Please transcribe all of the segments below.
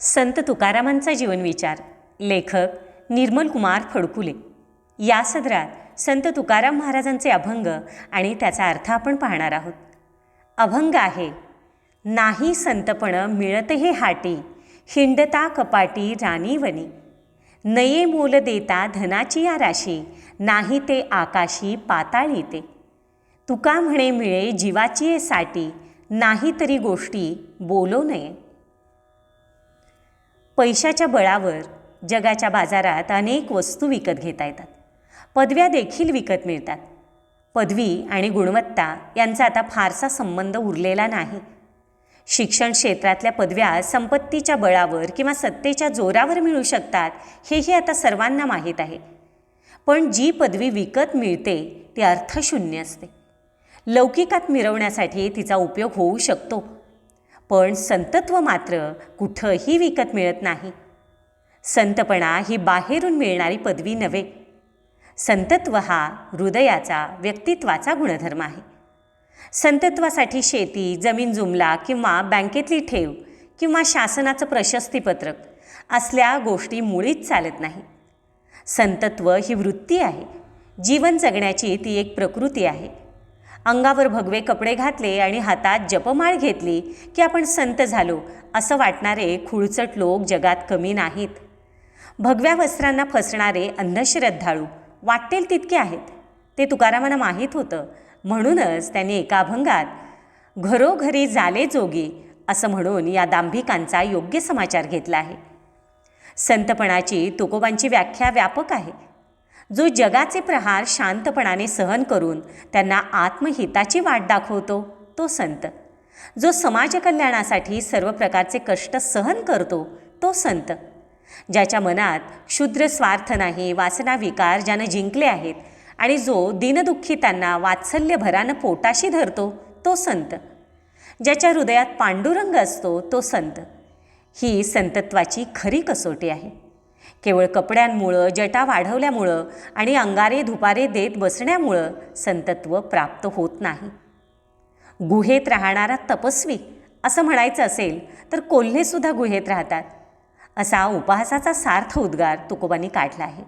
संत तुकारामांचा जीवनविचार लेखक निर्मल कुमार फडकुले. या सदरात संत तुकाराम महाराजांचे अभंग आणि त्याचा अर्थ आपण पाहणार आहोत. अभंग आहे नाही संतपण मिळत हे हाटी हिंडता कपाटी राणीवनी नये मोल देता धनाची या राशी नाही ते आकाशी पाताळी ते. तुका म्हणे मिळे जीवाची साठी नाही तरी गोष्टी बोलो नये. पैशाच्या बळावर जगाच्या बाजारात अनेक वस्तू विकत घेता येतात. पदव्या देखील विकत मिळतात. पदवी आणि गुणवत्ता यांचा आता फारसा संबंध उरलेला नाही. शिक्षण क्षेत्रातल्या पदव्या संपत्तीच्या बळावर किंवा सत्तेच्या जोरावर मिळू शकतात हेही आता सर्वांना माहीत आहे. पण जी पदवी विकत मिळते ती अर्थशून्य असते. लौकिकात मिरवण्यासाठी तिचा उपयोग होऊ शकतो. पण संतत्व मात्र कुठंही विकत मिळत नाही. संतपणा ही बाहेरून मिळणारी पदवी नव्हे. संतत्व हा हृदयाचा व्यक्तित्वाचा गुणधर्म आहे. संतत्वासाठी शेती जमीन जुमला किंवा बँकेतली ठेव किंवा शासनाचं प्रशस्तीपत्रक असल्या गोष्टी मुळीच चालत नाही. संतत्व ही वृत्ती आहे. जीवन जगण्याची ती एक प्रकृती आहे. अंगावर भगवे कपडे घातले आणि हातात जपमाळ घेतली की आपण संत झालो असं वाटणारे खुळचट लोक जगात कमी नाहीत. भगव्या वस्त्रांना फसणारे अंधश्रद्धाळू वाटेल तितके आहेत. ते तुकारामांना माहीत होतं. म्हणूनच त्यांनी एका अभंगात घरोघरी झाले जोगी असं म्हणून या दांभिकांचा योग्य समाचार घेतला आहे. संतपणाची तुकोबांची व्याख्या व्यापक आहे. जो जगाचे प्रहार शांतपणाने सहन करून त्यांना आत्महिताची वाट दाखवतो तो संत. जो समाजकल्याणासाठी सर्व प्रकारचे कष्ट सहन करतो तो संत. ज्याच्या मनात क्षुद्र स्वार्थ नाही वासना विकार ज्यानं जिंकले आहेत आणि जो दिनदुःखितांना वात्सल्यभरानं पोटाशी धरतो तो संत. ज्याच्या हृदयात पांडुरंग असतो तो संत. ही संतत्वाची खरी कसोटी आहे. केवळ कपड्यांमुळं जटा वाढवल्यामुळं आणि अंगारे धुपारे देत बसण्यामुळं संतत्व प्राप्त होत नाही. गुहेत राहणारा तपस्वी असं म्हणायचं असेल तर कोल्हेसुद्धा गुहेत राहतात. असा उपहासाचा सार्थ उद्गार तुकोबांनी काढला आहे.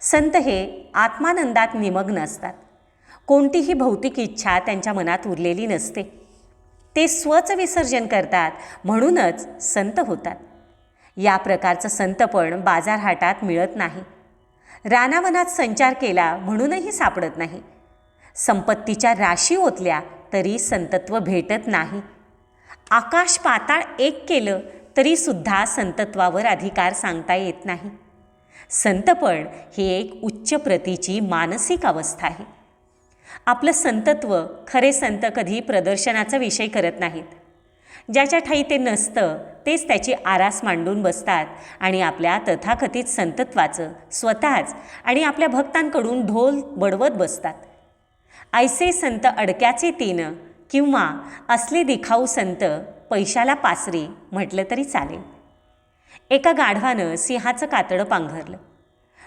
संत हे आत्मानंदात निमग्न असतात. कोणतीही भौतिक इच्छा त्यांच्या मनात उरलेली नसते. ते स्वच विसर्जन करतात म्हणूनच संत होतात. या प्रकारचं संतपण बाजारहाटात मिळत नाही. रानावनात संचार केला म्हणूनही सापडत नाही. संपत्तीच्या राशी ओतल्या तरी संतत्व भेटत नाही. आकाश पाताळ एक केलं तरीसुद्धा संतत्वावर अधिकार सांगता येत नाही. संतपण ही एक उच्च प्रतीची मानसिक अवस्था आहे. आपलं संतत्व खरे संत कधी प्रदर्शनाचा विषय करत नाहीत. ज्याच्या ठाई ते नसतं तेच त्याची आरास मांडून बसतात आणि आपल्या तथाकथित संतत्वाचं स्वतःच आणि आपल्या भक्तांकडून ढोल बडवत बसतात. ऐसे संत अडक्याचे तीन किंवा असले दिखाऊ संत पैशाला पासरी म्हटलं तरी चालेल. एका गाढवानं सिंहाचं कातडं पांघरलं.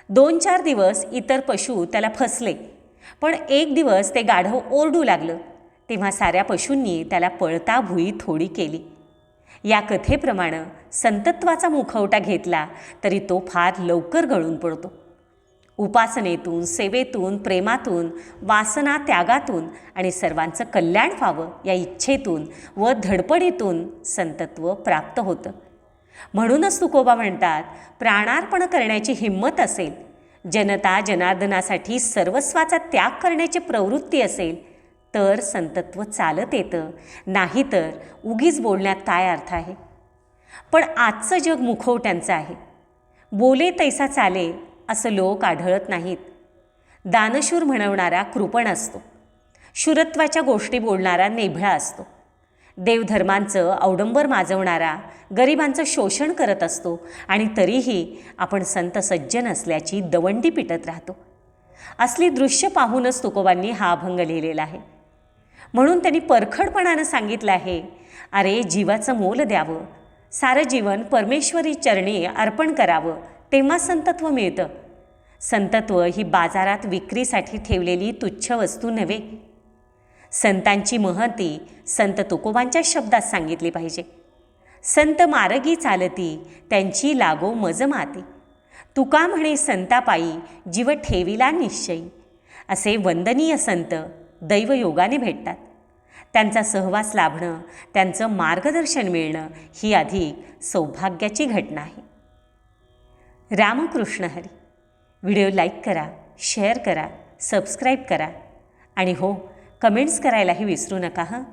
दोन चार दिवस इतर पशु त्याला फसले पण एक दिवस ते गाढव ओरडू लागलं तेव्हा साऱ्या पशूंनी त्याला पळता भुई थोडी केली. या कथेप्रमाणे संतत्वाचा मुखवटा घेतला तरी तो फार लवकर गळून पडतो. उपासनेतून सेवेतून प्रेमातून वासना त्यागातून आणि सर्वांचं कल्याण व्हावं या इच्छेतून व धडपडीतून संतत्व प्राप्त होतं. म्हणूनच तुकोबा म्हणतात प्राणार्पण करण्याची हिंमत असेल जनता जनार्दनासाठी सर्वस्वाचा त्याग करण्याची प्रवृत्ती असेल तर संतत्व चालत येतं. नाहीतर उगीच बोलण्यात काय अर्थ आहे? पण आजचं जग मुखवट्यांचं आहे. बोले तैसा चाले असं लोक आढळत नाहीत. दानशूर म्हणवणारा कृपण असतो. शूरत्वाच्या गोष्टी बोलणारा नेभळा असतो. देवधर्मांचं अवडंबर माजवणारा गरिबांचं शोषण करत असतो आणि तरीही आपण संत सज्जन असल्याची दवंडी पिटत राहतो. असली दृश्य पाहूनच तुकोबांनी हा अभंग लिहिलेला आहे. म्हणून त्यांनी परखडपणानं सांगितलं आहे. अरे जीवाचं मोल द्यावं. सारं जीवन परमेश्वरी चरणी अर्पण करावं तेव्हा संतत्व मिळतं. संतत्व ही बाजारात विक्रीसाठी ठेवलेली तुच्छ वस्तू नव्हे. संतांची महती संत तुकोबांच्या शब्दात सांगितली पाहिजे. संत मार्गी चालती त्यांची लागो मज माती तुका म्हणे संतापायी जीव ठेविला निश्चयी. असे वंदनीय संत दैवयोगाने भेटतात. त्यांचा सहवास लाभणं त्यांचं मार्गदर्शन मिळणं ही अधिक सौभाग्याची घटना आहे. रामकृष्ण हरी. व्हिडिओ लाईक करा शेअर करा सबस्क्राईब करा आणि हो कमेंट्स करायलाही विसरू नका हां?